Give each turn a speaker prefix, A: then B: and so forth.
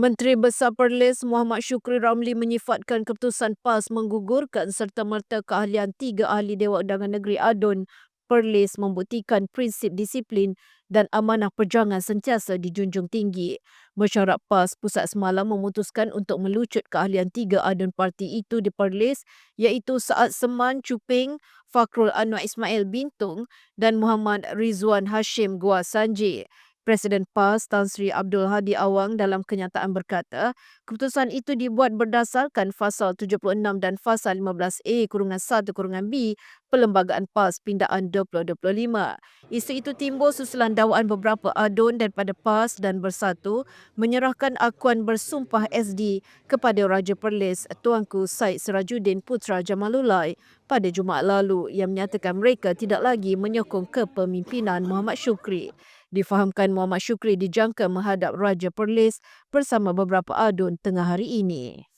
A: Menteri Besar Perlis Muhammad Syukri Ramli menyifatkan keputusan PAS menggugurkan serta-merta keahlian tiga ahli Dewan Undangan Negeri ADUN Perlis membuktikan prinsip disiplin dan amanah perjangan sentiasa dijunjung tinggi. Mesyuarat PAS pusat semalam memutuskan untuk melucut keahlian tiga ADUN parti itu di Perlis iaitu Saad Seman Cuping, Fakrul Anwar Ismail Bintung dan Muhammad Rizwan Hashim Gua Sanji. Presiden PAS Tan Sri Abdul Hadi Awang dalam kenyataan berkata, keputusan itu dibuat berdasarkan fasal 76 dan fasal 15A kurungan 1 kurungan B Perlembagaan PAS Pindaan 2025. Isu itu timbul susulan dakwaan beberapa adun daripada PAS dan Bersatu menyerahkan akuan bersumpah SD kepada Raja Perlis Tuanku Said Sirajuddin Putra Jamalulai pada Jumaat lalu yang menyatakan mereka tidak lagi menyokong kepemimpinan Muhammad Syukri. Difahamkan Muhammad Syukri dijangka menghadap Raja Perlis bersama beberapa adun tengah hari ini.